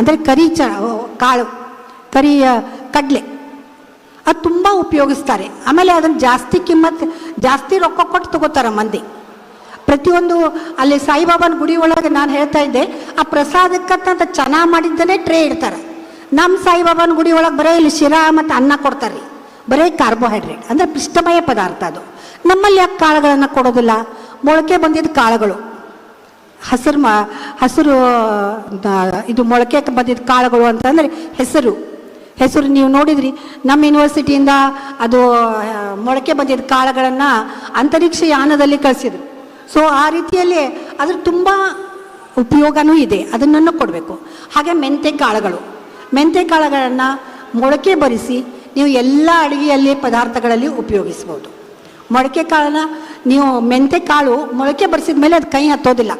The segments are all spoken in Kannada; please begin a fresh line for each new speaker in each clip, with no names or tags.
ಅಂದರೆ ಕರಿ ಚ ಕಾಳು, ಕರಿಯ ಕಡಲೆ. ಅದು ತುಂಬ ಉಪಯೋಗಿಸ್ತಾರೆ. ಆಮೇಲೆ ಅದನ್ನು ಜಾಸ್ತಿ ಕಿಮ್ಮತ್, ಜಾಸ್ತಿ ರೊಕ್ಕ ಕೊಟ್ಟು ತಗೋತಾರೆ ಮಂದಿ. ಪ್ರತಿಯೊಂದು ಅಲ್ಲಿ ಸಾಯಿಬಾಬಾನ ಗುಡಿ ಒಳಗೆ ನಾನು ಹೇಳ್ತಾ ಇದ್ದೆ, ಆ ಪ್ರಸಾದಕ್ಕಂತ ಚೆನ್ನಾಗಿ ಮಾಡಿದ್ದನೇ ಟ್ರೇ ಇಡ್ತಾರೆ. ನಮ್ಮ ಸಾಯಿಬಾಬಾನ ಗುಡಿ ಒಳಗೆ ಬರೀ ಇಲ್ಲಿ ಶಿರಾ ಮತ್ತು ಅನ್ನ ಕೊಡ್ತಾರೆ ರೀ ಬರೀ ಕಾರ್ಬೋಹೈಡ್ರೇಟ್, ಅಂದರೆ ಪಿಷ್ಟಮಯ ಪದಾರ್ಥ ಅದು. ನಮ್ಮಲ್ಲಿ ಯಾಕೆ ಕಾಳುಗಳನ್ನು ಕೊಡೋದಿಲ್ಲ? ಮೊಳಕೆ ಬಂದಿದ್ದ ಕಾಳುಗಳು. ಹಸಿರು ಮ, ಹಸಿರು ಇದು ಮೊಳಕೆ ಬಂದಿದ್ದ ಕಾಳುಗಳು ಅಂತಂದರೆ ಹೆಸರು. ಹೆಸರು ನೀವು ನೋಡಿದ್ರಿ, ನಮ್ಮ ಯೂನಿವರ್ಸಿಟಿಯಿಂದ ಅದು ಮೊಳಕೆ ಬಂದಿದ್ದ ಕಾಳುಗಳನ್ನು ಅಂತರಿಕ್ಷ ಯಾನದಲ್ಲಿ ಕಳಿಸಿದ್ರು. ಸೊ ಆ ರೀತಿಯಲ್ಲಿ ಅದ್ರ ತುಂಬ ಉಪಯೋಗನೂ ಇದೆ ಅದನ್ನು ಕೊಡಬೇಕು. ಹಾಗೆ ಮೆಂತೆ ಕಾಳುಗಳು. ಮೆಂತೆ ಕಾಳುಗಳನ್ನು ಮೊಳಕೆ ಬರಿಸಿ ನೀವು ಎಲ್ಲ ಅಡುಗೆಯಲ್ಲಿ ಪದಾರ್ಥಗಳಲ್ಲಿ ಉಪಯೋಗಿಸ್ಬೋದು. ಮೊಳಕೆ ಕಾಳನ್ನು ನೀವು ಮೆಂತೆ ಕಾಳು ಮೊಳಕೆ ಬರಿಸಿದ ಮೇಲೆ ಅದು ಕೈ ಹತ್ತೋದಿಲ್ಲ.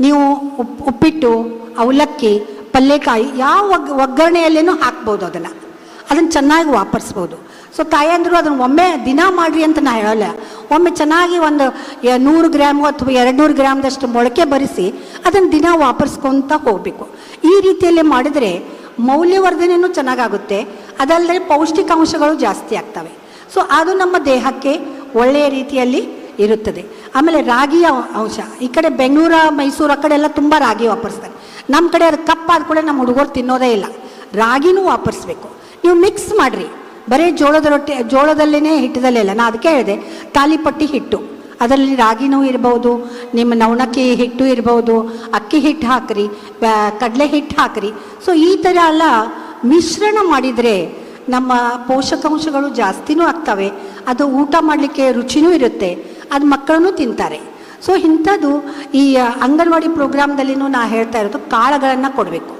ನೀವು ಉಪ್, ಉಪ್ಪಿಟ್ಟು, ಅವಲಕ್ಕಿ, ಪಲ್ಲೆಕಾಯಿ ಯಾವ ಒಗ್ ಒಗ್ಗರಣೆಯಲ್ಲೇನೂ ಹಾಕ್ಬೋದು ಅದನ್ನು. ಅದನ್ನು ಚೆನ್ನಾಗಿ ವಾಪರಿಸ್ಬೋದು. ಸೊ ತಾಯಂದರು ಅದನ್ನು ಒಮ್ಮೆ ದಿನ ಮಾಡಿರಿ ಅಂತ ನಾನು ಹೇಳಲ್ಲ. ಒಮ್ಮೆ ಚೆನ್ನಾಗಿ ಒಂದು ನೂರು ಗ್ರಾಮು ಅಥವಾ ಎರಡು ನೂರು ಗ್ರಾಮ್ದಷ್ಟು ಮೊಳಕೆ ಬರಿಸಿ ಅದನ್ನು ದಿನ ವಾಪರಿಸ್ಕೊತ ಹೋಗಬೇಕು. ಈ ರೀತಿಯಲ್ಲಿ ಮಾಡಿದರೆ ಮೌಲ್ಯವರ್ಧನೆಯೂ ಚೆನ್ನಾಗಾಗುತ್ತೆ. ಅದಲ್ಲದೆ ಪೌಷ್ಟಿಕಾಂಶಗಳು ಜಾಸ್ತಿ ಆಗ್ತವೆ. ಸೊ ಅದು ನಮ್ಮ ದೇಹಕ್ಕೆ ಒಳ್ಳೆಯ ರೀತಿಯಲ್ಲಿ ಇರುತ್ತದೆ. ಆಮೇಲೆ ರಾಗಿಯ ಅಂಶ. ಈ ಕಡೆ ಬೆಂಗಳೂರ, ಮೈಸೂರು ಆ ಕಡೆ ಎಲ್ಲ ತುಂಬ ರಾಗಿ ವಾಪರಿಸ್ತಾರೆ. ನಮ್ಮ ಕಡೆ ಅದು ಕಪ್ಪಾದ ಕೂಡ ನಮ್ಮ ಹುಡುಗರು ತಿನ್ನೋದೇ ಇಲ್ಲ. ರಾಗಿನೂ ವಾಪರಿಸ್ಬೇಕು. ನೀವು ಮಿಕ್ಸ್ ಮಾಡಿರಿ. ಬರೀ ಜೋಳದ ರೊಟ್ಟಿ ಜೋಳದಲ್ಲೇ ಹಿಟ್ಟದಲ್ಲೇ ಇಲ್ಲ. ನಾನು ಅದಕ್ಕೆ ಹೇಳಿದೆ ತಾಲಿಪಟ್ಟಿ ಹಿಟ್ಟು. ಅದರಲ್ಲಿ ರಾಗಿನೂ ಇರ್ಬೋದು, ನಿಮ್ಮ ನವಣಕ್ಕಿ ಹಿಟ್ಟು ಇರ್ಬೋದು, ಅಕ್ಕಿ ಹಿಟ್ಟು ಹಾಕ್ರಿ ಕಡಲೆ ಹಿಟ್ಟು ಹಾಕ್ರಿ. ಸೊ ಈ ಥರ ಎಲ್ಲ ಮಿಶ್ರಣ ಮಾಡಿದರೆ ನಮ್ಮ ಪೋಷಕಾಂಶಗಳು ಜಾಸ್ತಿನೂ ಆಗ್ತವೆ. ಅದು ಊಟ ಮಾಡಲಿಕ್ಕೆ ರುಚಿನೂ ಇರುತ್ತೆ. ಅದು ಮಕ್ಕಳನ್ನು ತಿಂತಾರೆ. ಸೊ ಇಂಥದ್ದು ಈ ಅಂಗನವಾಡಿ ಪ್ರೋಗ್ರಾಮ್ದಲ್ಲಿನೂ ನಾ ಹೇಳ್ತಾ ಇರೋದು ಕಾಳುಗಳನ್ನು ಕೊಡಬೇಕು.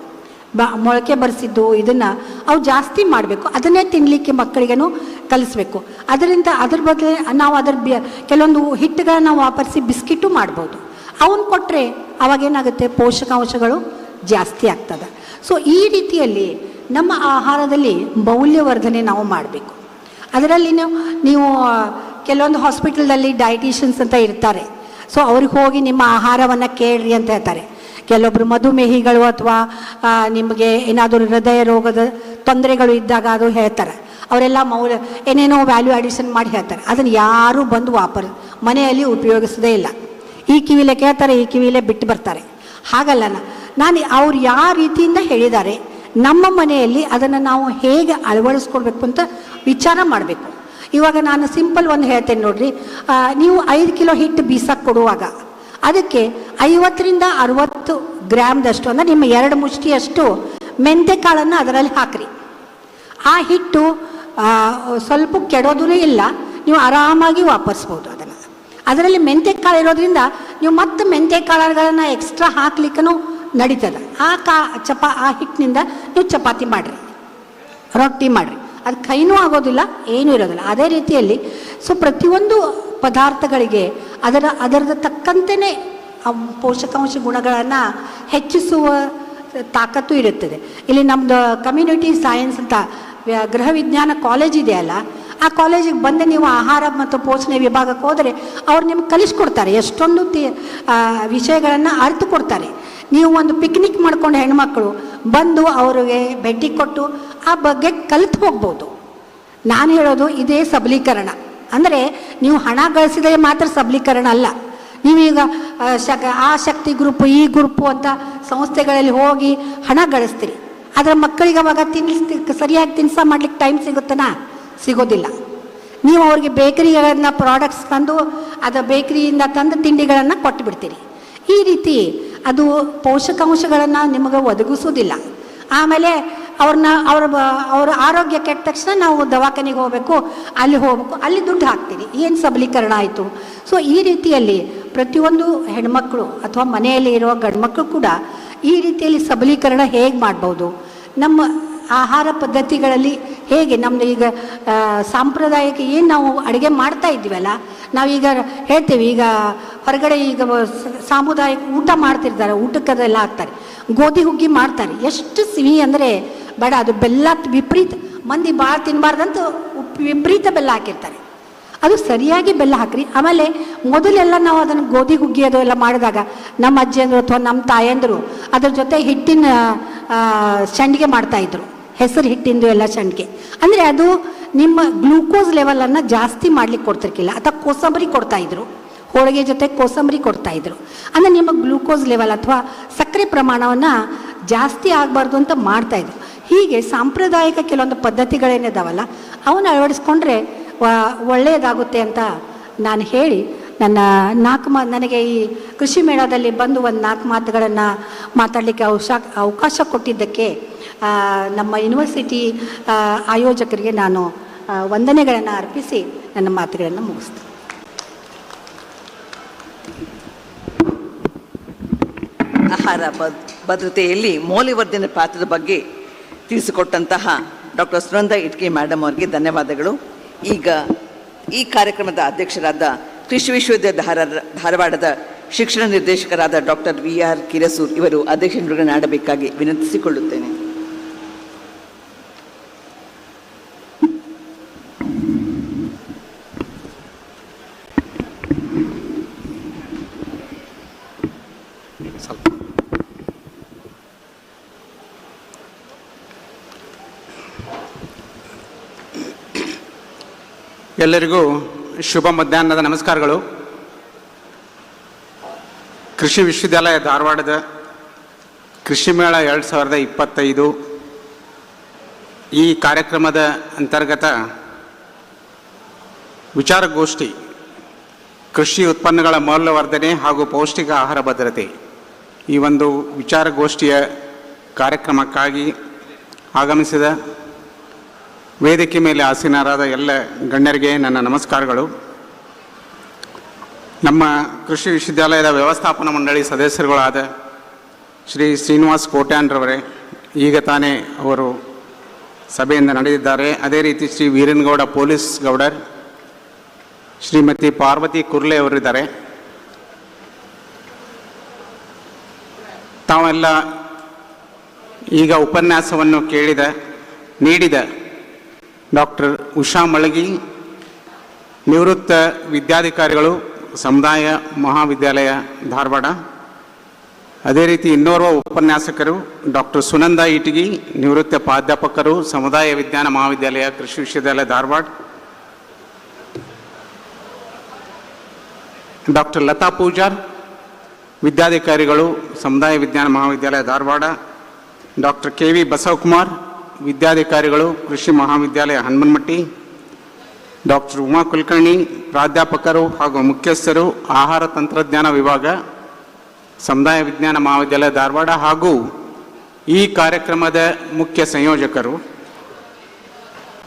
ಬ, ಮೊಳಕೆ ಬರೆಸಿದ್ದು ಇದನ್ನು ಅವು ಜಾಸ್ತಿ ಮಾಡಬೇಕು. ಅದನ್ನೇ ತಿನ್ನಲಿಕ್ಕೆ ಮಕ್ಕಳಿಗೇನು ಕಲಿಸ್ಬೇಕು. ಅದರಿಂದ ಅದ್ರ ಬದಲು ನಾವು ಅದ್ರ ಬಿ- ಕೆಲವೊಂದು ಹಿಟ್ಟುಗಳನ್ನು ವಾಪರಿಸಿ ಬಿಸ್ಕಿಟ್ಟು ಮಾಡ್ಬೋದು. ಅವನ್ನ ಕೊಟ್ಟರೆ ಅವಾಗೇನಾಗುತ್ತೆ? ಪೋಷಕಾಂಶಗಳು ಜಾಸ್ತಿ ಆಗ್ತದೆ. ಸೊ ಈ ರೀತಿಯಲ್ಲಿ ನಮ್ಮ ಆಹಾರದಲ್ಲಿ ಮೌಲ್ಯವರ್ಧನೆ ನಾವು ಮಾಡಬೇಕು. ಅದರಲ್ಲಿ ನೀವು ನೀವು ಕೆಲವೊಂದು ಹಾಸ್ಪಿಟಲ್ದಲ್ಲಿ ಡಯಟಿಷಿಯನ್ಸ್ ಅಂತ ಇರ್ತಾರೆ. ಸೊ ಅವ್ರಿಗೆ ಹೋಗಿ ನಿಮ್ಮ ಆಹಾರವನ್ನು ಕೇಳ್ರಿ ಅಂತ ಹೇಳ್ತಾರೆ. ಕೆಲವೊಬ್ಬರು ಮಧುಮೇಹಿಗಳು ಅಥವಾ ನಿಮಗೆ ಏನಾದರೂ ಹೃದಯ ರೋಗದ ತೊಂದರೆಗಳು ಇದ್ದಾಗ ಅದು ಹೇಳ್ತಾರೆ. ಅವರೆಲ್ಲ ಮೌಲ್ಯ, ಏನೇನೋ ವ್ಯಾಲ್ಯೂ ಅಡಿಷನ್ ಮಾಡಿ ಹೇಳ್ತಾರೆ. ಅದನ್ನು ಯಾರೂ ಬಂದು ವಾಪರ್, ಮನೆಯಲ್ಲಿ ಉಪಯೋಗಿಸೋದೇ ಇಲ್ಲ. ಈ ಕಿವಿಲೆ ಕೇಳ್ತಾರೆ, ಈ ಕಿವಿಲೆ ಬಿಟ್ಟು ಬರ್ತಾರೆ. ಹಾಗಲ್ಲ ನಾನು ಅವ್ರು ಯಾವ ರೀತಿಯಿಂದ ಹೇಳಿದ್ದಾರೆ, ನಮ್ಮ ಮನೆಯಲ್ಲಿ ಅದನ್ನು ನಾವು ಹೇಗೆ ಅಳವಡಿಸ್ಕೊಳ್ಬೇಕು ಅಂತ ವಿಚಾರ ಮಾಡಬೇಕು. ಇವಾಗ ನಾನು ಸಿಂಪಲ್ ಒಂದು ಹೇಳ್ತೇನೆ ನೋಡ್ರಿ. ನೀವು ಐದು ಕಿಲೋ ಹಿಟ್ಟು ಬೀಸಕ್ಕೆ ಕೊಡುವಾಗ ಅದಕ್ಕೆ ಐವತ್ತರಿಂದ ಅರವತ್ತು ಗ್ರಾಮ್ದಷ್ಟು ಅಂದರೆ ನಿಮ್ಮ ಎರಡು ಮುಷ್ಟಿಯಷ್ಟು ಮೆಂತೆ ಕಾಳನ್ನು ಅದರಲ್ಲಿ ಹಾಕ್ರಿ. ಆ ಹಿಟ್ಟು ಸ್ವಲ್ಪ ಕೆಡೋದೂ ಇಲ್ಲ, ನೀವು ಆರಾಮಾಗಿ ವಾಪಸ್ಬೋದು ಅದನ್ನು. ಅದರಲ್ಲಿ ಮೆಂತೆ ಕಾಳು ಇರೋದ್ರಿಂದ ನೀವು ಮತ್ತೆ ಮೆಂತೆ ಕಾಳುಗಳನ್ನು ಎಕ್ಸ್ಟ್ರಾ ಹಾಕ್ಲಿಕ್ಕೂ ನಡೀತದೆ. ಆ ಕಾ, ಚಪಾ, ಆ ಹಿಟ್ಟಿನಿಂದ ನೀವು ಚಪಾತಿ ಮಾಡಿರಿ, ರೊಟ್ಟಿ ಮಾಡಿರಿ. ಅದು ಕೈನೂ ಆಗೋದಿಲ್ಲ, ಏನೂ ಇರೋದಿಲ್ಲ. ಅದೇ ರೀತಿಯಲ್ಲಿ ಸೊ ಪ್ರತಿಯೊಂದು ಪದಾರ್ಥಗಳಿಗೆ ಅದರ, ಅದರದ ತಕ್ಕಂತೆಯೇ ಪೋಷಕಾಂಶ ಗುಣಗಳನ್ನು ಹೆಚ್ಚಿಸುವ ತಾಕತ್ತು ಇರುತ್ತದೆ. ಇಲ್ಲಿ ನಮ್ಮದು ಕಮ್ಯುನಿಟಿ ಸೈನ್ಸ್ ಅಂತ ಗೃಹ ವಿಜ್ಞಾನ ಕಾಲೇಜ್ ಇದೆಯಲ್ಲ ಆ ಕಾಲೇಜಿಗೆ ಬಂದು ನೀವು ಆಹಾರ ಮತ್ತು ಪೋಷಣೆ ವಿಭಾಗಕ್ಕೆ ಹೋದರೆ ಅವ್ರು ನಿಮ್ಗೆ ಕಲಿಸ್ಕೊಡ್ತಾರೆ. ಎಷ್ಟೊಂದು ತಿ ವಿಷಯಗಳನ್ನು ಅರ್ತು ಕೊಡ್ತಾರೆ. ನೀವು ಒಂದು ಪಿಕ್ನಿಕ್ ಮಾಡ್ಕೊಂಡು ಹೆಣ್ಮಕ್ಳು ಬಂದು ಅವರಿಗೆ ಭೇಟಿ ಕೊಟ್ಟು ಆ ಬಗ್ಗೆ ಕಲಿತು ಹೋಗ್ಬೋದು. ನಾನು ಹೇಳೋದು ಇದೇ ಸಬಲೀಕರಣ. ಅಂದರೆ ನೀವು ಹಣ ಗಳಿಸಿದರೆ ಮಾತ್ರ ಸಬಲೀಕರಣ ಅಲ್ಲ. ನೀವೀಗ ಶಕ, ಆ ಶಕ್ತಿ ಗ್ರೂಪ್, ಈ ಗ್ರೂಪು ಅಂತ ಸಂಸ್ಥೆಗಳಲ್ಲಿ ಹೋಗಿ ಹಣ ಗಳಿಸ್ತೀರಿ. ಆದರೆ ಮಕ್ಕಳಿಗೆ ಅವಾಗ ತಿನ್ಸ್ ಸರಿಯಾಗಿ ತಿನ್ಸ ಮಾಡ್ಲಿಕ್ಕೆ ಟೈಮ್ ಸಿಗುತ್ತನಾ? ಸಿಗೋದಿಲ್ಲ. ನೀವು ಅವ್ರಿಗೆ ಬೇಕರಿಗಳನ್ನ ಪ್ರಾಡಕ್ಟ್ಸ್ ತಂದು, ಅದು ಬೇಕರಿಯಿಂದ ತಂದು ತಿಂಡಿಗಳನ್ನು ಕೊಟ್ಟು ಬಿಡ್ತೀರಿ ಈ ರೀತಿ ಅದು ಪೋಷಕಾಂಶಗಳನ್ನು ನಿಮಗೆ ಒದಗಿಸೋದಿಲ್ಲ ಆಮೇಲೆ ಅವ್ರನ್ನ ಅವ್ರ ಅವ್ರ ಆರೋಗ್ಯ ಕೆಟ್ಟ ತಕ್ಷಣ ನಾವು ದವಾಖಾನೆಗೆ ಹೋಗಬೇಕು, ಅಲ್ಲಿ ಹೋಗಬೇಕು, ಅಲ್ಲಿ ದುಡ್ಡು ಹಾಕ್ತೀರಿ. ಏನು ಸಬಲೀಕರಣ ಆಯಿತು? ಸೊ ಈ ರೀತಿಯಲ್ಲಿ ಪ್ರತಿಯೊಂದು ಹೆಣ್ಮಕ್ಳು ಅಥವಾ ಮನೆಯಲ್ಲಿ ಇರುವ ಗಂಡ್ಮಕ್ಳು ಕೂಡ ಈ ರೀತಿಯಲ್ಲಿ ಸಬಲೀಕರಣ ಹೇಗೆ ಮಾಡ್ಬೋದು? ನಮ್ಮ ಆಹಾರ ಪದ್ಧತಿಗಳಲ್ಲಿ ಹೇಗೆ? ನಮ್ಮದು ಈಗ ಸಾಂಪ್ರದಾಯಿಕ ಏನು ನಾವು ಅಡುಗೆ ಮಾಡ್ತಾ ಇದ್ದೀವಲ್ಲ ನಾವೀಗ ಹೇಳ್ತೇವೆ, ಈಗ ಹೊರಗಡೆ ಈಗ ಸಾಮುದಾಯಿಕ ಊಟ ಮಾಡ್ತಿರ್ತಾರೆ ಊಟಕ್ಕೆ ಅದೆಲ್ಲ ಹಾಕ್ತಾರೆ. ಗೋಧಿ ಹುಗ್ಗಿ ಮಾಡ್ತಾರೆ. ಎಷ್ಟು ಸಿಹಿ ಅಂದರೆ ಬೇಡ, ಅದು ಬೆಲ್ಲ ವಿಪರೀತ. ಮಂದಿ ಭಾಳ ತಿನ್ನಬಾರ್ದಂತ ಉಪ್ಪು ವಿಪರೀತ ಬೆಲ್ಲ ಹಾಕಿರ್ತಾರೆ. ಅದು ಸರಿಯಾಗಿ ಬೆಲ್ಲ ಹಾಕ್ರಿ. ಆಮೇಲೆ ಮೊದಲೆಲ್ಲ ನಾವು ಅದನ್ನು ಗೋಧಿ ಹುಗ್ಗಿ ಅದು ಎಲ್ಲ ಮಾಡಿದಾಗ ನಮ್ಮ ಅಜ್ಜಿಯಂದರು ಅಥವಾ ನಮ್ಮ ತಾಯಂದರು ಅದ್ರ ಜೊತೆ ಹಿಟ್ಟಿನ ಸಂಡಿಗೆ ಮಾಡ್ತಾಯಿದ್ರು ಹೆಸರು ಹಿಟ್ಟಿಂದು ಎಲ್ಲ ಸಂಡಿಗೆ ಅಂದರೆ ಅದು ನಿಮ್ಮ ಗ್ಲೂಕೋಸ್ ಲೆವೆಲನ್ನು ಜಾಸ್ತಿ ಮಾಡಲಿಕ್ಕೆ ಕೊಡ್ತಿರ್ಕಿಲ್ಲ. ಅಥವಾ ಕೋಸಂಬರಿ ಕೊಡ್ತಾಯಿದ್ರು ಹೋಳಿಗೆ ಜೊತೆ ಕೋಸಂಬರಿ ಕೊಡ್ತಾಯಿದ್ರು ಅಂದರೆ ನಿಮ್ಮ ಗ್ಲೂಕೋಸ್ ಲೆವೆಲ್ ಅಥವಾ ಸಕ್ಕರೆ ಪ್ರಮಾಣವನ್ನು ಜಾಸ್ತಿ ಆಗಬಾರ್ದು ಅಂತ ಮಾಡ್ತಾಯಿದ್ರು ಹೀಗೆ ಸಾಂಪ್ರದಾಯಿಕ ಕೆಲವೊಂದು ಪದ್ಧತಿಗಳೇನಿದಾವಲ್ಲ, ಅವನ್ನ ಅಳವಡಿಸ್ಕೊಂಡ್ರೆ ಒಳ್ಳೆಯದಾಗುತ್ತೆ ಅಂತ ನಾನು ಹೇಳಿ, ನನ್ನ ನಾಲ್ಕು ಮಾ, ನನಗೆ ಈ ಕೃಷಿ ಮೇಳದಲ್ಲಿ ಬಂದು ಒಂದು ನಾಲ್ಕು ಮಾತುಗಳನ್ನು ಮಾತಾಡಲಿಕ್ಕೆ ಅವಶ ಅವಕಾಶ ಕೊಟ್ಟಿದ್ದಕ್ಕೆ ನಮ್ಮ ಯೂನಿವರ್ಸಿಟಿ ಆಯೋಜಕರಿಗೆ ನಾನು ವಂದನೆಗಳನ್ನು ಅರ್ಪಿಸಿ ನನ್ನ ಮಾತುಗಳನ್ನು ಮುಗಿಸ್ತೀನಿ.
ಆಹಾರ ಬದ್ ಭದ್ರತೆಯಲ್ಲಿ ಮೌಲ್ಯವರ್ಧನ ಪಾತ್ರದ ಬಗ್ಗೆ ತಿಳಿಸಿಕೊಟ್ಟಂತಹ ಡಾಕ್ಟರ್ ಸುನಂದ ಇಟ್ಕಿ ಮೇಡಮ್ ಅವರಿಗೆ ಧನ್ಯವಾದಗಳು. ಈಗ ಈ ಕಾರ್ಯಕ್ರಮದ ಅಧ್ಯಕ್ಷರಾದ ಕೃಷಿ ವಿಶ್ವವಿದ್ಯಾಲಯ ಧಾರ, ಧಾರವಾಡದ ಶಿಕ್ಷಣ ನಿರ್ದೇಶಕರಾದ ಡಾಕ್ಟರ್ ವಿ ಆರ್ ಕಿರಸೂರ್ ಇವರು ಅಧ್ಯಕ್ಷರುಗಳನ್ನು ಆಡಬೇಕಾಗಿ ವಿನಂತಿಸಿಕೊಳ್ಳುತ್ತೇನೆ.
ಎಲ್ಲರಿಗೂ ಶುಭ ಮಧ್ಯಾಹ್ನದ ನಮಸ್ಕಾರಗಳು. ಕೃಷಿ ವಿಶ್ವವಿದ್ಯಾಲಯ ಧಾರವಾಡದ ಕೃಷಿ ಮೇಳ ಎರಡು ಸಾವಿರದ ಇಪ್ಪತ್ತೈದು. ಈ ಕಾರ್ಯಕ್ರಮದ ಅಂತರ್ಗತ ವಿಚಾರಗೋಷ್ಠಿ, ಕೃಷಿ ಉತ್ಪನ್ನಗಳ ಮೌಲ್ಯವರ್ಧನೆ ಹಾಗೂ ಪೌಷ್ಟಿಕ ಆಹಾರ ಭದ್ರತೆ, ಈ ಒಂದು ವಿಚಾರಗೋಷ್ಠಿಯ ಕಾರ್ಯಕ್ರಮಕ್ಕಾಗಿ ಆಗಮಿಸಿದ ವೇದಿಕೆ ಮೇಲೆ ಆಸೀನರಾದ ಎಲ್ಲ ಗಣ್ಯರಿಗೆ ನನ್ನ ನಮಸ್ಕಾರಗಳು. ನಮ್ಮ ಕೃಷಿ ವಿಶ್ವವಿದ್ಯಾಲಯದ ವ್ಯವಸ್ಥಾಪನಾ ಮಂಡಳಿ ಸದಸ್ಯರುಗಳಾದ ಶ್ರೀ ಶ್ರೀನಿವಾಸ್ ಕೋಟ್ಯಾನ್ರವರೇ, ಈಗ ತಾನೇ ಅವರು ಸಭೆಯಿಂದ ನಡೆದಿದ್ದಾರೆ. ಅದೇ ರೀತಿ ಶ್ರೀ ವೀರನಗೌಡ ಪೊಲೀಸ್ ಗೌಡರ್, ಶ್ರೀಮತಿ ಪಾರ್ವತಿ ಕುರ್ಲೆ ಅವರಿದ್ದಾರೆ. ತಾವೆಲ್ಲ ಈಗ ಉಪನ್ಯಾಸವನ್ನು ಕೇಳಿದ, ನೀಡಿದ ಡಾಕ್ಟರ್ ಉಷಾ ಮಳಗಿ, ನಿವೃತ್ತ ವಿದ್ಯಾಧಿಕಾರಿಗಳು, ಸಮುದಾಯ ಮಹಾವಿದ್ಯಾಲಯ ಧಾರವಾಡ. ಅದೇ ರೀತಿ ಇನ್ನೋರ್ವ ಉಪನ್ಯಾಸಕರು ಡಾಕ್ಟರ್ ಸುನಂದ ಇಟಗಿ, ನಿವೃತ್ತ ಪ್ರಾಧ್ಯಾಪಕರು, ಸಮುದಾಯ ವಿಜ್ಞಾನ ಮಹಾವಿದ್ಯಾಲಯ, ಕೃಷಿ ವಿಶ್ವವಿದ್ಯಾಲಯ ಧಾರವಾಡ. ಡಾಕ್ಟರ್ ಲತಾ ಪೂಜಾರ್, ವಿದ್ಯಾಧಿಕಾರಿಗಳು, ಸಮುದಾಯ ವಿಜ್ಞಾನ ಮಹಾವಿದ್ಯಾಲಯ Dharwad. Doctor K V Basavakumar ವಿದ್ಯಾಧಿಕಾರಿಗಳು, ಕೃಷಿ ಮಹಾವಿದ್ಯಾಲಯ ಹನುಮನ್ಮಟ್ಟಿ, ಡಾಕ್ಟರ್ ಉಮಾ ಕುಲಕರ್ಣಿ, ಪ್ರಾಧ್ಯಾಪಕರು ಹಾಗೂ ಮುಖ್ಯಸ್ಥರು, ಆಹಾರ ತಂತ್ರಜ್ಞಾನ ವಿಭಾಗ, ಸಮುದಾಯ ವಿಜ್ಞಾನ ಮಹಾವಿದ್ಯಾಲಯ ಧಾರವಾಡ ಹಾಗೂ ಈ ಕಾರ್ಯಕ್ರಮದ ಮುಖ್ಯ ಸಂಯೋಜಕರು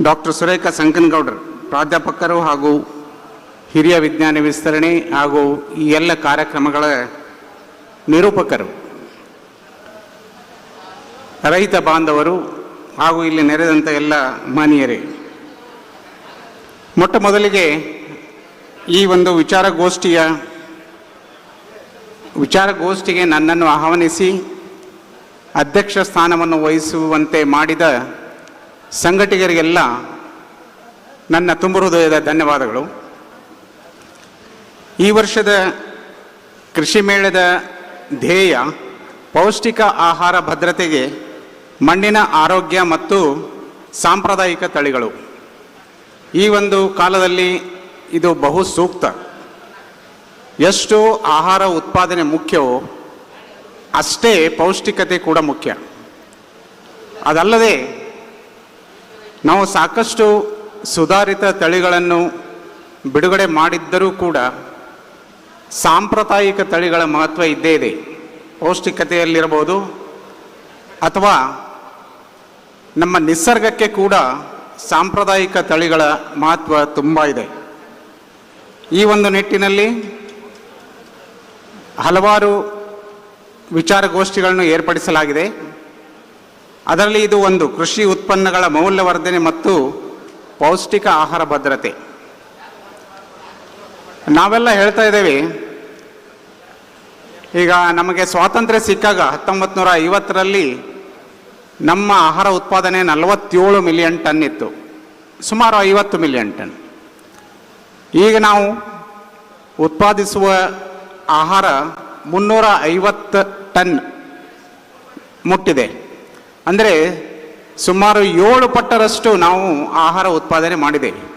ಡಾಕ್ಟರ್ ಸುರೇಖಾ ಸಂಕನಗೌಡರ್, ಪ್ರಾಧ್ಯಾಪಕರು ಹಾಗೂ ಹಿರಿಯ ವಿಜ್ಞಾನ ವಿಸ್ತರಣೆ ಹಾಗೂ ಈ ಎಲ್ಲ ಕಾರ್ಯಕ್ರಮಗಳ ನಿರೂಪಕರು. ರೈತ ಬಾಂಧವರು ಹಾಗೂ ಇಲ್ಲಿ ನೆರೆದಂಥ ಎಲ್ಲ ಮಾನ್ಯರೇ, ಮೊಟ್ಟ ಮೊದಲಿಗೆ ಈ ಒಂದು ವಿಚಾರಗೋಷ್ಠಿಯ, ವಿಚಾರಗೋಷ್ಠಿಗೆ ನನ್ನನ್ನು ಆಹ್ವಾನಿಸಿ, ಅಧ್ಯಕ್ಷ ಸ್ಥಾನವನ್ನು ವಹಿಸುವಂತೆ ಮಾಡಿದ ಸಂಘಟಕರಿಗೆಲ್ಲ ನನ್ನ ತುಂಬ ಹೃದಯದ ಧನ್ಯವಾದಗಳು. ಈ ವರ್ಷದ ಕೃಷಿ ಮೇಳದ ಧ್ಯೇಯ ಪೌಷ್ಟಿಕ ಆಹಾರ ಭದ್ರತೆಗೆ ಮಣ್ಣಿನ ಆರೋಗ್ಯ ಮತ್ತು ಸಾಂಪ್ರದಾಯಿಕ ತಳಿಗಳು. ಈ ಒಂದು ಕಾಲದಲ್ಲಿ ಇದು ಬಹು ಸೂಕ್ತ. ಎಷ್ಟು ಆಹಾರ ಉತ್ಪಾದನೆ ಮುಖ್ಯವೋ ಅಷ್ಟೇ ಪೌಷ್ಟಿಕತೆ ಕೂಡ ಮುಖ್ಯ. ಅದಲ್ಲದೆ ನಾವು ಸಾಕಷ್ಟು ಸುಧಾರಿತ ತಳಿಗಳನ್ನು ಬಿಡುಗಡೆ ಮಾಡಿದ್ದರೂ ಕೂಡ ಸಾಂಪ್ರದಾಯಿಕ ತಳಿಗಳ ಮಹತ್ವ ಇದ್ದೇ ಇದೆ. ಪೌಷ್ಟಿಕತೆಯಲ್ಲಿರಬಹುದು ಅಥವಾ ನಮ್ಮ ನಿಸರ್ಗಕ್ಕೆ ಕೂಡ ಸಾಂಪ್ರದಾಯಿಕ ತಳಿಗಳ ಮಹತ್ವ ತುಂಬ ಇದೆ. ಈ ಒಂದು ನಿಟ್ಟಿನಲ್ಲಿ ಹಲವಾರು ವಿಚಾರಗೋಷ್ಠಿಗಳನ್ನು ಏರ್ಪಡಿಸಲಾಗಿದೆ. ಅದರಲ್ಲಿ ಇದು ಒಂದು ಕೃಷಿ ಉತ್ಪನ್ನಗಳ ಮೌಲ್ಯವರ್ಧನೆ ಮತ್ತು ಪೌಷ್ಟಿಕ ಆಹಾರ ಭದ್ರತೆ. ನಾವೆಲ್ಲ ಹೇಳ್ತಾ ಇದ್ದೇವೆ, ಈಗ ನಮಗೆ ಸ್ವಾತಂತ್ರ್ಯ ಸಿಕ್ಕಾಗ ಹತ್ತೊಂಬತ್ತು ನೂರ ಐವತ್ತರಲ್ಲಿ ನಮ್ಮ ಆಹಾರ ಉತ್ಪಾದನೆ ನಲವತ್ತೇಳು ಮಿಲಿಯನ್ ಟನ್ ಇತ್ತು. ಸುಮಾರು ಐವತ್ತು ಮಿಲಿಯನ್ ಟನ್. ಈಗ ನಾವು ಉತ್ಪಾದಿಸುವ ಆಹಾರ ಮುನ್ನೂರ ಐವತ್ತು ಟನ್ ಮುಟ್ಟಿದೆ. ಅಂದರೆ ಸುಮಾರು ಏಳು ಪಟ್ಟರಷ್ಟು ನಾವು ಆಹಾರ ಉತ್ಪಾದನೆ ಮಾಡಿದ್ದೇವೆ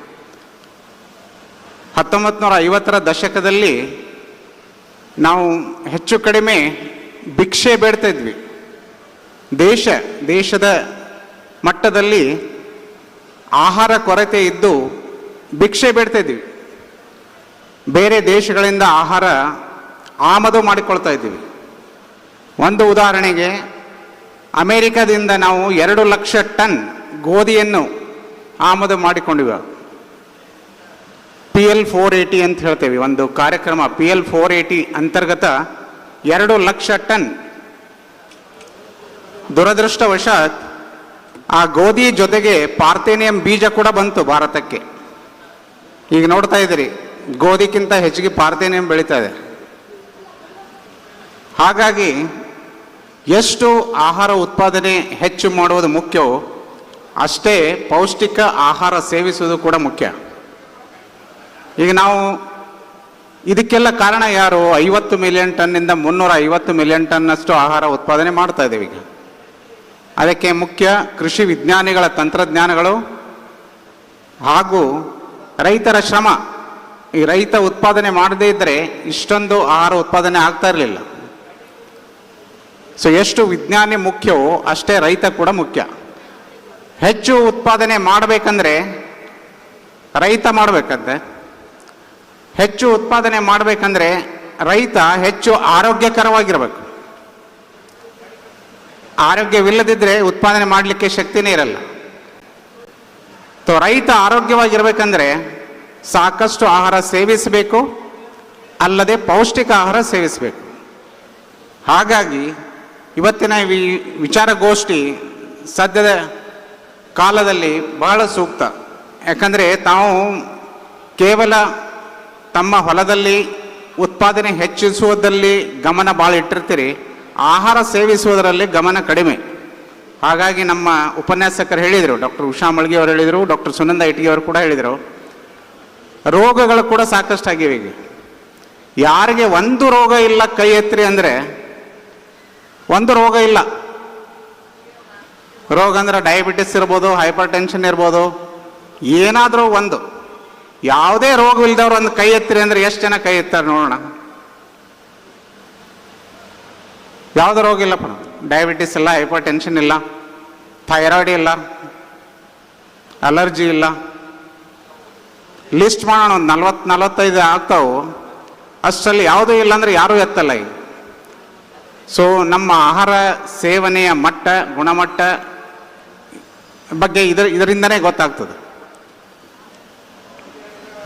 ಹತ್ತೊಂಬತ್ತು ನೂರ ಐವತ್ತರ ದಶಕದಲ್ಲಿ ನಾವು ಹೆಚ್ಚು ಕಡಿಮೆ ಭಿಕ್ಷೆ ಬೇಡ್ತಾ ಇದ್ವಿ. ದೇಶ, ದೇಶದ ಮಟ್ಟದಲ್ಲಿ ಆಹಾರ ಕೊರತೆ ಇದ್ದು ಭಿಕ್ಷೆ ಬೇಡ್ತಾ ಬೇರೆ ದೇಶಗಳಿಂದ ಆಹಾರ ಆಮದು ಮಾಡಿಕೊಳ್ತಾ ಇದ್ದೀವಿ ಒಂದು ಉದಾಹರಣೆಗೆ, ಅಮೇರಿಕಾದಿಂದ ನಾವು ಎರಡು ಲಕ್ಷ ಟನ್ ಗೋಧಿಯನ್ನು ಆಮದು ಮಾಡಿಕೊಂಡಿವೆ. ಪಿ ಎಲ್ ಫೋರ್ ಏಯ್ಟಿ ಅಂತ ಹೇಳ್ತೇವೆ. ಒಂದು ಕಾರ್ಯಕ್ರಮ ಪಿ ಎಲ್ ಫೋರ್ ಏಯ್ಟಿ ಅಂತರ್ಗತ ಎರಡು ಲಕ್ಷ ಟನ್ ದುರದೃಷ್ಟವಶಾತ್ ಆ ಗೋಧಿ ಜೊತೆಗೆ ಪಾರ್ಥೇನಿಯಂ ಬೀಜ ಕೂಡ ಬಂತು ಭಾರತಕ್ಕೆ. ಈಗ ನೋಡ್ತಾ ಇದ್ದೀರಿ ಗೋಧಿಗಿಂತ ಹೆಚ್ಚಿಗೆ ಪಾರ್ಥೇನಿಯಂ ಬೆಳೀತಾ ಇದೆ. ಹಾಗಾಗಿ ಎಷ್ಟು ಆಹಾರ ಉತ್ಪಾದನೆ ಹೆಚ್ಚು ಮಾಡುವುದು ಮುಖ್ಯವೋ ಅಷ್ಟೇ ಪೌಷ್ಟಿಕ ಆಹಾರ ಸೇವಿಸುವುದು ಕೂಡ ಮುಖ್ಯ. ಈಗ ನಾವು ಇದಕ್ಕೆಲ್ಲ ಕಾರಣ ಯಾರು? ಐವತ್ತು ಮಿಲಿಯನ್ ಟನ್ನಿಂದ ಮುನ್ನೂರ ಐವತ್ತು ಮಿಲಿಯನ್ ಟನ್ನಷ್ಟು ಆಹಾರ ಉತ್ಪಾದನೆ ಮಾಡ್ತಾ ಇದ್ದೀವಿ ಈಗ. ಅದಕ್ಕೆ ಮುಖ್ಯ ಕೃಷಿ ವಿಜ್ಞಾನಿಗಳ ತಂತ್ರಜ್ಞಾನಗಳು ಹಾಗೂ ರೈತರ ಶ್ರಮ. ಈ ರೈತ ಉತ್ಪಾದನೆ ಮಾಡದೇ ಇದ್ದರೆ ಇಷ್ಟೊಂದು ಆಹಾರ ಉತ್ಪಾದನೆ ಆಗ್ತಾ ಇರಲಿಲ್ಲ. ಸೊ ಎಷ್ಟು ವಿಜ್ಞಾನಿ ಮುಖ್ಯವೋ ಅಷ್ಟೇ ರೈತ ಕೂಡ ಮುಖ್ಯ. ಹೆಚ್ಚು ಉತ್ಪಾದನೆ ಮಾಡಬೇಕಂದ್ರೆ ರೈತ ಮಾಡಬೇಕಂತೆ. ಹೆಚ್ಚು ಉತ್ಪಾದನೆ ಮಾಡಬೇಕಂದ್ರೆ ರೈತ ಹೆಚ್ಚು ಆರೋಗ್ಯಕರವಾಗಿರಬೇಕು. ಆರೋಗ್ಯವಿಲ್ಲದಿದ್ದರೆ ಉತ್ಪಾದನೆ ಮಾಡಲಿಕ್ಕೆ ಶಕ್ತಿನೇ ಇರಲ್ಲ. ರೈತ ಆರೋಗ್ಯವಾಗಿರಬೇಕಂದ್ರೆ ಸಾಕಷ್ಟು ಆಹಾರ ಸೇವಿಸಬೇಕು, ಅಲ್ಲದೆ ಪೌಷ್ಟಿಕ ಆಹಾರ ಸೇವಿಸಬೇಕು. ಹಾಗಾಗಿ ಇವತ್ತಿನ ವಿ ವಿಚಾರಗೋಷ್ಠಿ ಸದ್ಯದ ಕಾಲದಲ್ಲಿ ಬಹಳ ಸೂಕ್ತ. ಯಾಕಂದರೆ ತಾವು ಕೇವಲ ತಮ್ಮ ಹೊಲದಲ್ಲಿ ಉತ್ಪಾದನೆ ಹೆಚ್ಚಿಸುವುದರಲ್ಲಿ ಗಮನ ಭಾಳ ಇಟ್ಟಿರ್ತೀರಿ. ಆಹಾರ ಸೇವಿಸುವುದರಲ್ಲಿ ಗಮನ ಕಡಿಮೆ. ಹಾಗಾಗಿ ನಮ್ಮ ಉಪನ್ಯಾಸಕರು ಹೇಳಿದರು, ಡಾಕ್ಟರ್ ಉಷಾ ಮಳ್ಗಿ ಅವರು ಹೇಳಿದರು, ಡಾಕ್ಟರ್ ಸುನಂದ ಇಟ್ಗಿ ಅವರು ಕೂಡ ಹೇಳಿದರು, ರೋಗಗಳು ಕೂಡ ಸಾಕಷ್ಟು ಆಗಿವೆ ಈಗ. ಯಾರಿಗೆ ಒಂದು ರೋಗ ಇಲ್ಲ ಕೈ ಎತ್ತರಿ ಅಂದರೆ, ಒಂದು ರೋಗ ಇಲ್ಲ. ರೋಗ ಅಂದ್ರೆ ಡಯಾಬಿಟಿಸ್ ಇರ್ಬೋದು ಹೈಪರ್ ಟೆನ್ಷನ್ ಇರ್ಬೋದು, ಏನಾದರೂ ಒಂದು. ಯಾವುದೇ ರೋಗವಿಲ್ಲದವ್ರು ಒಂದು ಕೈ ಎತ್ತಿರಿ ಅಂದ್ರೆ ಎಷ್ಟು ಜನ ಕೈ ಎತ್ತಾರೆ ನೋಡೋಣ. ಯಾವ್ದು ರೋಗ ಇಲ್ಲಪ್ಪ ಡಯಾಬಿಟಿಸ್ ಇಲ್ಲ ಹೈಪರ್ ಟೆನ್ಷನ್ ಇಲ್ಲ ಥೈರಾಯ್ಡ್ ಇಲ್ಲ ಅಲರ್ಜಿ ಇಲ್ಲ. ಲಿಸ್ಟ್ ಮಾಡೋಣ, ಒಂದು ನಲ್ವತ್ತು ನಲವತ್ತೈದು ಆಗ್ತಾವೆ. ಅಷ್ಟರಲ್ಲಿ ಯಾವುದೂ ಇಲ್ಲ ಅಂದ್ರೆ ಯಾರೂ ಎತ್ತಲ್ಲ ಈ ಸೊ ನಮ್ಮ ಆಹಾರ ಸೇವನೆಯ ಮಟ್ಟ, ಗುಣಮಟ್ಟ ಬಗ್ಗೆ ಇದರ, ಇದರಿಂದನೇ ಗೊತ್ತಾಗ್ತದೆ.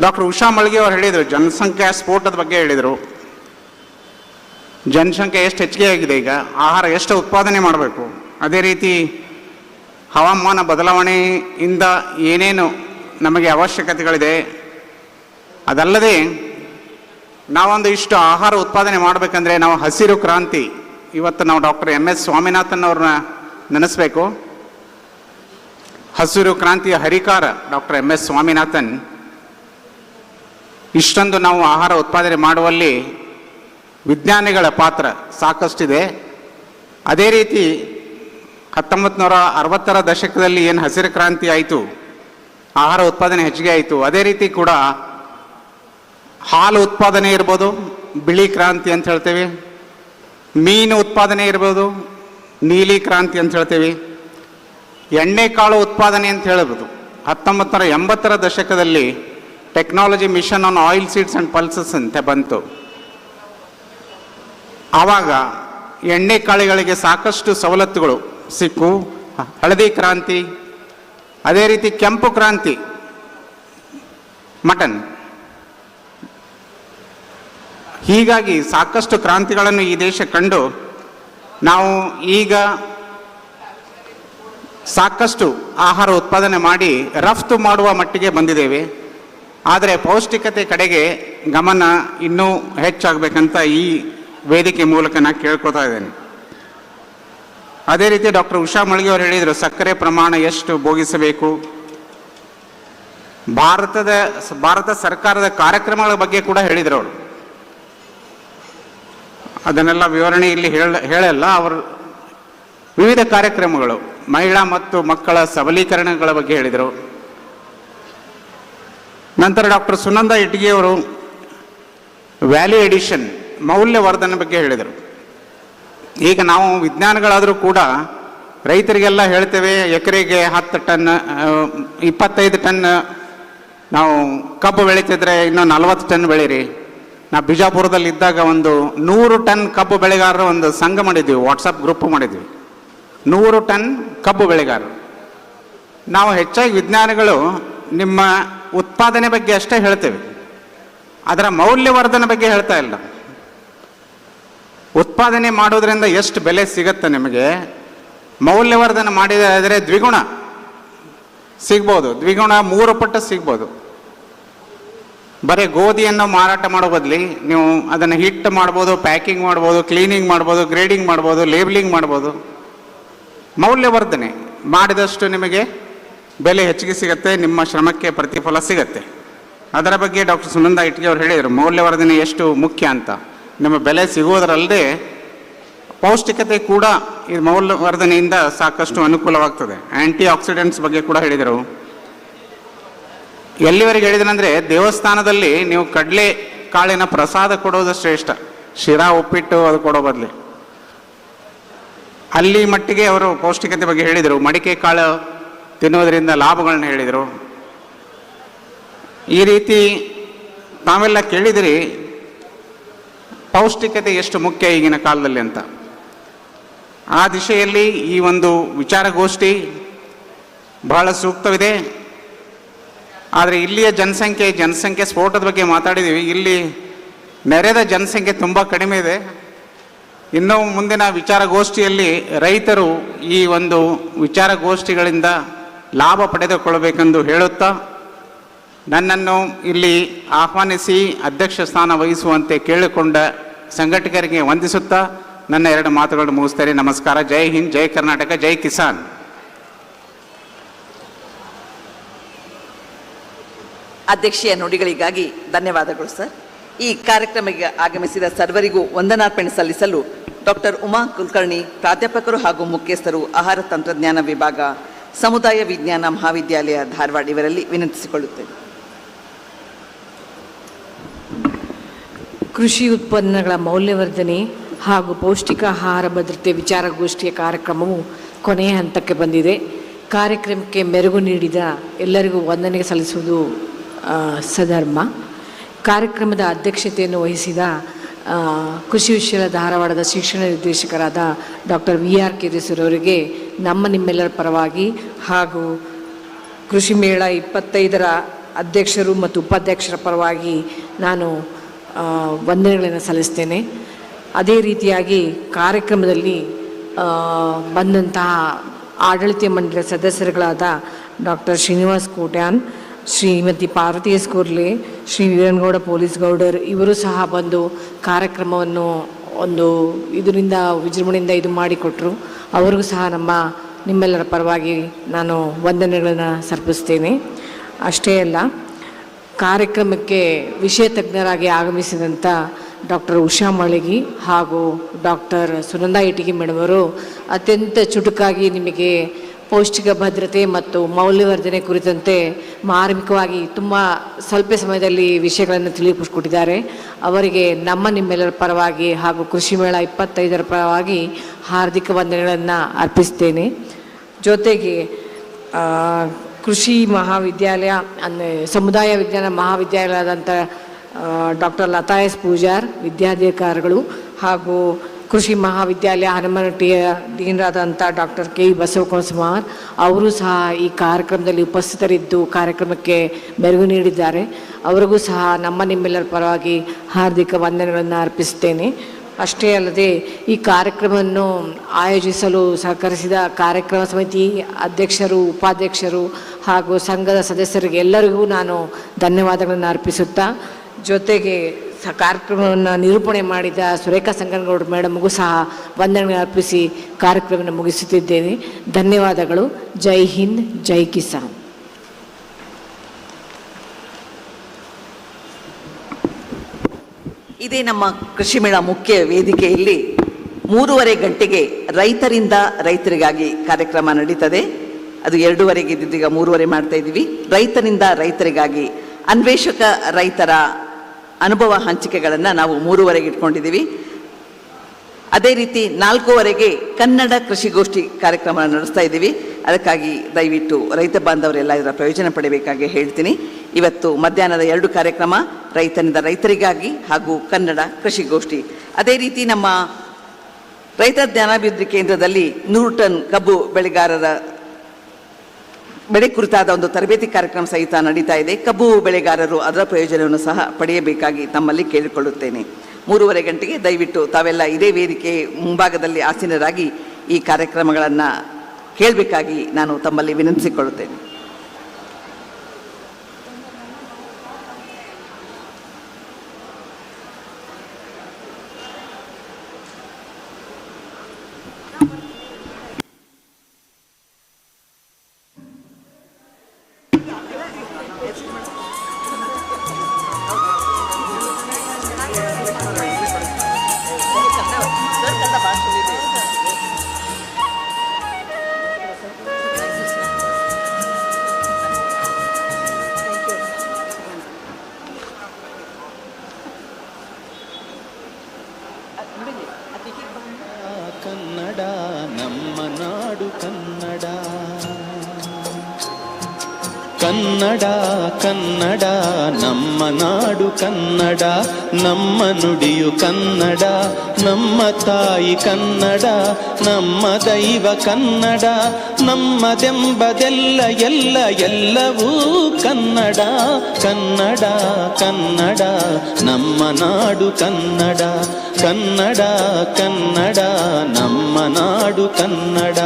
ಡಾಕ್ಟರ್ ಉಷಾ ಮಳ್ಗಿ ಅವರು ಹೇಳಿದರು, ಜನಸಂಖ್ಯಾ ಸ್ಫೋಟದ ಬಗ್ಗೆ ಹೇಳಿದರು. ಜನಸಂಖ್ಯೆ ಎಷ್ಟು ಹೆಚ್ಚಿಗೆ ಆಗಿದೆ ಈಗ? ಆಹಾರ ಎಷ್ಟು ಉತ್ಪಾದನೆ ಮಾಡಬೇಕು? ಅದೇ ರೀತಿ ಹವಾಮಾನ ಬದಲಾವಣೆಯಿಂದ ಏನೇನು ನಮಗೆ ಅವಶ್ಯಕತೆಗಳಿದೆ? ಅದಲ್ಲದೆ ನಾವೊಂದು ಇಷ್ಟು ಆಹಾರ ಉತ್ಪಾದನೆ ಮಾಡಬೇಕಂದ್ರೆ ನಾವು ಹಸಿರು ಕ್ರಾಂತಿ. ಇವತ್ತು ನಾವು ಡಾಕ್ಟರ್ ಎಂ ಎಸ್ ಸ್ವಾಮಿನಾಥನ್ ಅವ್ರನ್ನ ನೆನೆಸ್ಬೇಕು. ಹಸಿರು ಕ್ರಾಂತಿಯ ಹರಿಕಾರ ಡಾಕ್ಟರ್ ಎಂ ಎಸ್ ಸ್ವಾಮಿನಾಥನ್. ಇಷ್ಟೊಂದು ನಾವು ಆಹಾರ ಉತ್ಪಾದನೆ ಮಾಡುವಲ್ಲಿ ವಿಜ್ಞಾನಿಗಳ ಪಾತ್ರ ಸಾಕಷ್ಟಿದೆ. ಅದೇ ರೀತಿ ಹತ್ತೊಂಬತ್ತು ನೂರ ಅರವತ್ತರ ದಶಕದಲ್ಲಿ ಏನು ಹಸಿರು ಕ್ರಾಂತಿ ಆಯಿತು, ಆಹಾರ ಉತ್ಪಾದನೆ ಹೆಚ್ಚಿಗೆ ಆಯಿತು, ಅದೇ ರೀತಿ ಕೂಡ ಹಾಲು ಉತ್ಪಾದನೆ ಇರ್ಬೋದು, ಬಿಳಿ ಕ್ರಾಂತಿ ಅಂತ ಹೇಳ್ತೇವೆ. ಮೀನು ಉತ್ಪಾದನೆ ಇರ್ಬೋದು, ನೀಲಿ ಕ್ರಾಂತಿ ಅಂತ ಹೇಳ್ತೇವೆ. ಎಣ್ಣೆಕಾಳು ಉತ್ಪಾದನೆ ಅಂತ ಹೇಳ್ಬೋದು ಹತ್ತೊಂಬತ್ತು ಎಂಬತ್ತರ ದಶಕದಲ್ಲಿ technology mission on oil seeds and pulses ಅಂತ ಬಂತು. ಆವಾಗ ಎಣ್ಣೆ ಕಾಳುಗಳಿಗೆ ಸಾಕಷ್ಟು ಸವಲತ್ತುಗಳು ಸಿಕ್ಕು. ಹಳದಿ ಕ್ರಾಂತಿ ಅದೇ ರೀತಿ ಕೆಂಪು ಕ್ರಾಂತಿ ಮಟನ್. ಹೀಗಾಗಿ ಸಾಕಷ್ಟು ಕ್ರಾಂತಿಗಳನ್ನು ಈ ದೇಶ ಕಂಡು ನಾವು ಈಗ ಸಾಕಷ್ಟು ಆಹಾರ ಉತ್ಪಾದನೆ ಮಾಡಿ ರಫ್ತು ಮಾಡುವ ಮಟ್ಟಿಗೆ ಬಂದಿದ್ದೇವೆ. ಆದರೆ ಪೌಷ್ಟಿಕತೆ ಕಡೆಗೆ ಗಮನ ಇನ್ನೂ ಹೆಚ್ಚಾಗಬೇಕಂತ ಈ ವೇದಿಕೆ ಮೂಲಕ ನಾನು ಕೇಳ್ಕೊತಾ ಇದ್ದೇನೆ. ಅದೇ ರೀತಿ ಡಾಕ್ಟರ್ ಉಷಾ ಮಳಿಗೆ ಅವರು ಹೇಳಿದರು, ಸಕ್ಕರೆ ಪ್ರಮಾಣ ಎಷ್ಟು ಭೋಗಿಸಬೇಕು? ಭಾರತದ ಭಾರತ ಸರ್ಕಾರದ ಕಾರ್ಯಕ್ರಮಗಳ ಬಗ್ಗೆ ಕೂಡ ಹೇಳಿದರು ಅವರು. ಅದನ್ನೆಲ್ಲ ವಿವರಣೆ ಇಲ್ಲಿ ಹೇಳ, ಹೇಳಲ್ಲ, ಅವರು ವಿವಿಧ ಕಾರ್ಯಕ್ರಮಗಳು, ಮಹಿಳಾ ಮತ್ತು ಮಕ್ಕಳ ಸಬಲೀಕರಣಗಳ ಬಗ್ಗೆ ಹೇಳಿದರು. ನಂತರ ಡಾಕ್ಟರ್ ಸುನಂದ ಇಟ್ಗಿಯವರು ವ್ಯಾಲ್ಯೂ ಎಡಿಷನ್ ಮೌಲ್ಯವರ್ಧನೆ ಬಗ್ಗೆ ಹೇಳಿದರು. ಈಗ ನಾವು ವಿಜ್ಞಾನಿಗಳಾದರೂ ಕೂಡ ರೈತರಿಗೆಲ್ಲ ಹೇಳ್ತೇವೆ, ಎಕರೆಗೆ ಹತ್ತು ಟನ್ ಇಪ್ಪತ್ತೈದು ಟನ್, ನಾವು ಕಬ್ಬು ಬೆಳೀತಿದ್ರೆ ಇನ್ನೂ ನಲವತ್ತು ಟನ್ ಬೆಳೀರಿ. ನಾ ಬಿಜಾಪುರದಲ್ಲಿ ಇದ್ದಾಗ ಒಂದು ನೂರು ಟನ್ ಕಬ್ಬು ಬೆಳೆಗಾರರು ಒಂದು ಸಂಘ ಮಾಡಿದ್ವಿ, ವಾಟ್ಸಪ್ ಗ್ರೂಪ್ ಮಾಡಿದ್ವಿ. ನೂರು ಟನ್ ಕಬ್ಬು ಬೆಳೆಗಾರರು. ನಾವು ಹೆಚ್ಚಾಗಿ ವಿಜ್ಞಾನಿಗಳು ನಿಮ್ಮ ಉತ್ಪಾದನೆ ಬಗ್ಗೆ ಅಷ್ಟೇ ಹೇಳ್ತೇವೆ. ಅದರ ಮೌಲ್ಯವರ್ಧನೆ ಬಗ್ಗೆ ಹೇಳ್ತಾ ಇಲ್ಲ. ಉತ್ಪಾದನೆ ಮಾಡೋದ್ರಿಂದ ಎಷ್ಟು ಬೆಲೆ ಸಿಗುತ್ತೆ ನಿಮಗೆ? ಮೌಲ್ಯವರ್ಧನೆ ಮಾಡಿದರೆ ದ್ವಿಗುಣ ಸಿಗ್ಬೋದು. ದ್ವಿಗುಣ ಮೂರು ಪಟ್ಟು ಸಿಗ್ಬೋದು. ಬರೀ ಗೋಧಿಯನ್ನು ಮಾರಾಟ ಮಾಡೋ ಬದಲಿ ನೀವು ಅದನ್ನು ಹಿಟ್ ಮಾಡ್ಬೋದು, ಪ್ಯಾಕಿಂಗ್ ಮಾಡ್ಬೋದು, ಕ್ಲೀನಿಂಗ್ ಮಾಡ್ಬೋದು, ಗ್ರೇಡಿಂಗ್ ಮಾಡ್ಬೋದು, ಲೇಬ್ಲಿಂಗ್ ಮಾಡ್ಬೋದು. ಮೌಲ್ಯವರ್ಧನೆ ಮಾಡಿದಷ್ಟು ನಿಮಗೆ ಬೆಲೆ ಹೆಚ್ಚಿಗೆ ಸಿಗುತ್ತೆ, ನಿಮ್ಮ ಶ್ರಮಕ್ಕೆ ಪ್ರತಿಫಲ ಸಿಗುತ್ತೆ. ಅದರ ಬಗ್ಗೆ ಡಾಕ್ಟರ್ ಸುನಂದ ಇಟ್ಗೆ ಅವರು ಹೇಳಿದರು, ಮೌಲ್ಯವರ್ಧನೆ ಎಷ್ಟು ಮುಖ್ಯ ಅಂತ. ನಿಮ್ಮ ಬೆಲೆ ಸಿಗುವುದರಲ್ಲದೆ ಪೌಷ್ಟಿಕತೆ ಕೂಡ ಈ ಮೌಲ್ಯವರ್ಧನೆಯಿಂದ ಸಾಕಷ್ಟು ಅನುಕೂಲವಾಗ್ತದೆ. ಆ್ಯಂಟಿ ಆಕ್ಸಿಡೆಂಟ್ಸ್ ಬಗ್ಗೆ ಕೂಡ ಹೇಳಿದರು. ಎಲ್ಲಿವರೆಗೆ ಹೇಳಿದ್ರಂದರೆ ದೇವಸ್ಥಾನದಲ್ಲಿ ನೀವು ಕಡಲೆ ಕಾಳಿನ ಪ್ರಸಾದ ಕೊಡೋದು ಶ್ರೇಷ್ಠ. ಶಿರಾ ಉಪ್ಪಿಟ್ಟು ಅದು ಕೊಡೋ ಬದಲಿ. ಅಲ್ಲಿ ಮಟ್ಟಿಗೆ ಅವರು ಪೌಷ್ಟಿಕತೆ ಬಗ್ಗೆ ಹೇಳಿದರು. ಮಡಿಕೆ ಕಾಳು ತಿನ್ನೋದರಿಂದ ಲಾಭಗಳನ್ನ ಹೇಳಿದರು. ಈ ರೀತಿ ತಾವೆಲ್ಲ ಕೇಳಿದಿರಿ ಪೌಷ್ಟಿಕತೆ ಎಷ್ಟು ಮುಖ್ಯ ಈಗಿನ ಕಾಲದಲ್ಲಿ ಅಂತ? ಆ ದಿಶೆಯಲ್ಲಿ ಈ ಒಂದು ವಿಚಾರಗೋಷ್ಠಿ ಬಹಳ ಸೂಕ್ತವಿದೆ. ಆದರೆ ಇಲ್ಲಿಯ ಜನಸಂಖ್ಯೆ ಜನಸಂಖ್ಯೆ ಸ್ಫೋಟದ ಬಗ್ಗೆ ಮಾತಾಡಿದ್ದೀವಿ. ಇಲ್ಲಿ ನೆರೆದ ಜನಸಂಖ್ಯೆ ತುಂಬ ಕಡಿಮೆ ಇದೆ. ಇನ್ನೂ ಮುಂದಿನ ವಿಚಾರಗೋಷ್ಠಿಯಲ್ಲಿ ರೈತರು ಈ ಒಂದು ವಿಚಾರಗೋಷ್ಠಿಗಳಿಂದ ಲಾಭ ಪಡೆದುಕೊಳ್ಳಬೇಕೆಂದು ಹೇಳುತ್ತಾ, ನನ್ನನ್ನು ಇಲ್ಲಿ ಆಹ್ವಾನಿಸಿ ಅಧ್ಯಕ್ಷ ಸ್ಥಾನ ವಹಿಸುವಂತೆ ಕೇಳಿಕೊಂಡ ಸಂಘಟಕರಿಗೆ ವಂದಿಸುತ್ತಾ ನನ್ನ ಎರಡು ಮಾತುಗಳನ್ನು ಮುಗಿಸ್ತಾರೆ ನಮಸ್ಕಾರ. ಜೈ ಹಿಂದ್, ಜೈ ಕರ್ನಾಟಕ, ಜೈ ಕಿಸಾನ್.
ಅಧ್ಯಕ್ಷೀಯ ನುಡಿಗಳಿಗಾಗಿ ಧನ್ಯವಾದಗಳು, ಸರ್. ಈ ಕಾರ್ಯಕ್ರಮಕ್ಕೆ ಆಗಮಿಸಿದ ಸರ್ವರಿಗೂ ವಂದನಾರ್ಪಣೆ ಸಲ್ಲಿಸಲು ಡಾಕ್ಟರ್ ಉಮಾ ಕುಲಕರ್ಣಿ, ಪ್ರಾಧ್ಯಾಪಕರು ಹಾಗೂ ಮುಖ್ಯಸ್ಥರು, ಆಹಾರ ತಂತ್ರಜ್ಞಾನ ವಿಭಾಗ, ಸಮುದಾಯ ವಿಜ್ಞಾನ ಮಹಾವಿದ್ಯಾಲಯ ಧಾರವಾಡ ಇವರಲ್ಲಿ ವಿನಂತಿಸಿಕೊಳ್ಳುತ್ತೇನೆ.
ಕೃಷಿ ಉತ್ಪನ್ನಗಳ ಮೌಲ್ಯವರ್ಧನೆ ಹಾಗೂ ಪೌಷ್ಟಿಕ ಆಹಾರ ಭದ್ರತೆ ವಿಚಾರಗೋಷ್ಠಿಯ ಕಾರ್ಯಕ್ರಮವು ಕೊನೆಯ ಹಂತಕ್ಕೆ ಬಂದಿದೆ. ಕಾರ್ಯಕ್ರಮಕ್ಕೆ ಮೆರುಗು ನೀಡಿದ ಎಲ್ಲರಿಗೂ ವಂದನೆ ಸಲ್ಲಿಸುವುದು ಸಧರ್ಮ. ಕಾರ್ಯಕ್ರಮದ ಅಧ್ಯಕ್ಷತೆಯನ್ನು ವಹಿಸಿದ ಕೃಷಿ ವಿಶ್ವದ ಧಾರವಾಡದ ಶಿಕ್ಷಣ ನಿರ್ದೇಶಕರಾದ ಡಾಕ್ಟರ್ ವಿ ಆರ್ ಅವರಿಗೆ ನಮ್ಮ ನಿಮ್ಮೆಲ್ಲರ ಪರವಾಗಿ ಹಾಗೂ ಕೃಷಿ ಮೇಳ ಇಪ್ಪತ್ತೈದರ ಅಧ್ಯಕ್ಷರು ಮತ್ತು ಉಪಾಧ್ಯಕ್ಷರ ಪರವಾಗಿ ನಾನು ವಂದನೆಗಳನ್ನು ಸಲ್ಲಿಸ್ತೇನೆ. ಅದೇ ರೀತಿಯಾಗಿ ಕಾರ್ಯಕ್ರಮದಲ್ಲಿ ಬಂದಂತಹ ಆಡಳಿತ ಮಂಡಳಿಯ ಸದಸ್ಯರುಗಳಾದ doctor Srinivas Kotian, Shrimati Parvati S Korle, Shri Veeranagouda police Goudar, ಇವರು ಸಹ ಬಂದು ಕಾರ್ಯಕ್ರಮವನ್ನು ಒಂದು ಇದರಿಂದ, ವಿಜೃಂಭಣೆಯಿಂದ ಇದು ಮಾಡಿಕೊಟ್ಟರು ಅವರಿಗೂ ಸಹ ನಮ್ಮ, ನಿಮ್ಮೆಲ್ಲರ ಪರವಾಗಿ ನಾನು ವಂದನೆಗಳನ್ನು ಸರ್ಪಿಸ್ತೇನೆ ಅಷ್ಟೇ ಅಲ್ಲ ಕಾರ್ಯಕ್ರಮಕ್ಕೆ ವಿಷಯ ತಜ್ಞರಾಗಿ ಆಗಮಿಸಿದಂಥ ಡಾಕ್ಟರ್ ಉಷಾ ಮಳಿಗಿ ಹಾಗೂ ಡಾಕ್ಟರ್ ಸುನಂದಾ ಇಟಗಿ ಮೇಡಮ್ ಅವರು ಅತ್ಯಂತ ಚುಟುಕಾಗಿ ನಿಮಗೆ ಪೌಷ್ಟಿಕ ಭದ್ರತೆ ಮತ್ತು ಮೌಲ್ಯವರ್ಧನೆ ಕುರಿತಂತೆ ಮಾರ್ಮಿಕವಾಗಿ ತುಂಬ ಸ್ವಲ್ಪ ಸಮಯದಲ್ಲಿ ವಿಷಯಗಳನ್ನು ತಿಳಿಸಿಕೊಟ್ಟಿದ್ದಾರೆ. ಅವರಿಗೆ ನಮ್ಮ ನಿಮ್ಮೆಲ್ಲರ ಪರವಾಗಿ ಹಾಗೂ ಕೃಷಿ ಮೇಳ ಇಪ್ಪತ್ತೈದರ ಪರವಾಗಿ ಹಾರ್ದಿಕ ವಂದನೆಗಳನ್ನು ಅರ್ಪಿಸ್ತೇನೆ. ಜೊತೆಗೆ ಕೃಷಿ ಮಹಾವಿದ್ಯಾಲಯ, ಅಂದರೆ ಸಮುದಾಯ ವಿಜ್ಞಾನ ಮಹಾವಿದ್ಯಾಲಯದಂಥ ಡಾಕ್ಟರ್ ಲತಾ ಎಸ್ ಪೂಜಾರ್, ವಿದ್ಯಾಧಿಕಾರಿಗಳು ಹಾಗೂ ಕೃಷಿ ಮಹಾವಿದ್ಯಾಲಯ ಹನುಮನಟ್ಟಿಯ ಡೀನರಾದಂಥ ಡಾಕ್ಟರ್ ಕೆ ಬಸವಕುಮಾರ್ ಅವರು ಸಹ ಈ ಕಾರ್ಯಕ್ರಮದಲ್ಲಿ ಉಪಸ್ಥಿತರಿದ್ದು ಕಾರ್ಯಕ್ರಮಕ್ಕೆ ಮೆರುಗು ನೀಡಿದ್ದಾರೆ. ಅವರಿಗೂ ಸಹ ನಮ್ಮ ನಿಮ್ಮೆಲ್ಲರ ಪರವಾಗಿ ಹಾರ್ದಿಕ ವಂದನೆಗಳನ್ನು ಅರ್ಪಿಸುತ್ತೇನೆ. ಅಷ್ಟೇ ಅಲ್ಲದೆ ಈ ಕಾರ್ಯಕ್ರಮವನ್ನು ಆಯೋಜಿಸಲು ಸಹಕರಿಸಿದ ಕಾರ್ಯಕ್ರಮ ಸಮಿತಿ ಅಧ್ಯಕ್ಷರು, ಉಪಾಧ್ಯಕ್ಷರು ಹಾಗೂ ಸಂಘದ ಸದಸ್ಯರಿಗೆ ಎಲ್ಲರಿಗೂ ನಾನು ಧನ್ಯವಾದಗಳನ್ನು ಅರ್ಪಿಸುತ್ತಾ, ಜೊತೆಗೆ ಸ ಕಾರ್ಯಕ್ರಮವನ್ನು ನಿರೂಪಣೆ ಮಾಡಿದ ಸುರೇಖಾ ಸಂಗನಗೌಡ ಮೇಡಮ್ಗೂ ಸಹ ವಂದನೆ ಅರ್ಪಿಸಿ ಕಾರ್ಯಕ್ರಮವನ್ನು ಮುಗಿಸುತ್ತಿದ್ದೇನೆ. ಧನ್ಯವಾದಗಳು. ಜೈ ಹಿಂದ್, ಜೈ ಕಿಸಾನ್.
ಇದೇ ನಮ್ಮ ಕೃಷಿ ಮೇಳ ಮುಖ್ಯ ವೇದಿಕೆಯಲ್ಲಿ ಮೂರುವರೆ ಗಂಟೆಗೆ ರೈತರಿಂದ ರೈತರಿಗಾಗಿ ಕಾರ್ಯಕ್ರಮ ನಡೀತದೆ. ಅದು ಎರಡೂವರೆಗೆ ಇದ್ದಿದ್ದೀಗ ಮೂರುವರೆ ಮಾಡ್ತಾ ಇದ್ದೀವಿ. ರೈತರಿಂದ ರೈತರಿಗಾಗಿ ಅನ್ವೇಷಕ ರೈತರ ಅನುಭವ ಹಂಚಿಕೆಗಳನ್ನು ನಾವು ಮೂರುವರೆಗೆ ಇಟ್ಕೊಂಡಿದ್ದೀವಿ. ಅದೇ ರೀತಿ ನಾಲ್ಕೂವರೆಗೆ ಕನ್ನಡ ಕೃಷಿಗೋಷ್ಠಿ ಕಾರ್ಯಕ್ರಮ ನಡೆಸ್ತಾ ಇದ್ದೀವಿ. ಅದಕ್ಕಾಗಿ ದಯವಿಟ್ಟು ರೈತ ಬಾಂಧವರೆಲ್ಲ ಇದರ ಪ್ರಯೋಜನ ಪಡೆಯಬೇಕಾಗಿ ಹೇಳ್ತೀನಿ. ಇವತ್ತು ಮಧ್ಯಾಹ್ನದ ಎರಡು ಕಾರ್ಯಕ್ರಮ ರೈತನಿಂದ ರೈತರಿಗಾಗಿ ಹಾಗೂ ಕನ್ನಡ ಕೃಷಿಗೋಷ್ಠಿ ಅದೇ ರೀತಿ ನಮ್ಮ ರೈತ ಜ್ಞಾನಾಭಿವೃದ್ಧಿ ಕೇಂದ್ರದಲ್ಲಿ ನೂರು ಟನ್ ಕಬ್ಬು ಬೆಳೆಗಾರರ ಬೆಳೆ ಕುರಿತಾದ ಒಂದು ತರಬೇತಿ ಕಾರ್ಯಕ್ರಮ ಸಹಿತ ನಡೀತಾ ಇದೆ. ಕಬ್ಬು ಬೆಳೆಗಾರರು ಅದರ ಪ್ರಯೋಜನವನ್ನು ಸಹ ಪಡೆಯಬೇಕಾಗಿ ತಮ್ಮಲ್ಲಿ ಕೇಳಿಕೊಳ್ಳುತ್ತೇನೆ. ಮೂರುವರೆ ಗಂಟೆಗೆ ದಯವಿಟ್ಟು ತಾವೆಲ್ಲ ಇದೇ ವೇದಿಕೆ ಮುಂಭಾಗದಲ್ಲಿ ಆಸೀನರಾಗಿ ಈ ಕಾರ್ಯಕ್ರಮಗಳನ್ನು ಕೇಳಬೇಕಾಗಿ ನಾನು ತಮ್ಮಲ್ಲಿ ವಿನಂತಿಸಿಕೊಳ್ಳುತ್ತೇನೆ.
ಕನ್ನಡ ಕನ್ನಡ, ನಮ್ಮ ನಾಡು ಕನ್ನಡ, ನಮ್ಮ ನುಡಿಯು ಕನ್ನಡ, ನಮ್ಮ ತಾಯಿ ಕನ್ನಡ, ನಮ್ಮ ದೈವ ಕನ್ನಡ ನಮ್ಮದೆಂಬದೆಲ್ಲ ಎಲ್ಲ, ಎಲ್ಲವೂ ಕನ್ನಡ ಕನ್ನಡ ಕನ್ನಡ, ನಮ್ಮ ನಾಡು ಕನ್ನಡ ಕನ್ನಡ ಕನ್ನಡ, ನಮ್ಮ ನಾಡು ಕನ್ನಡ.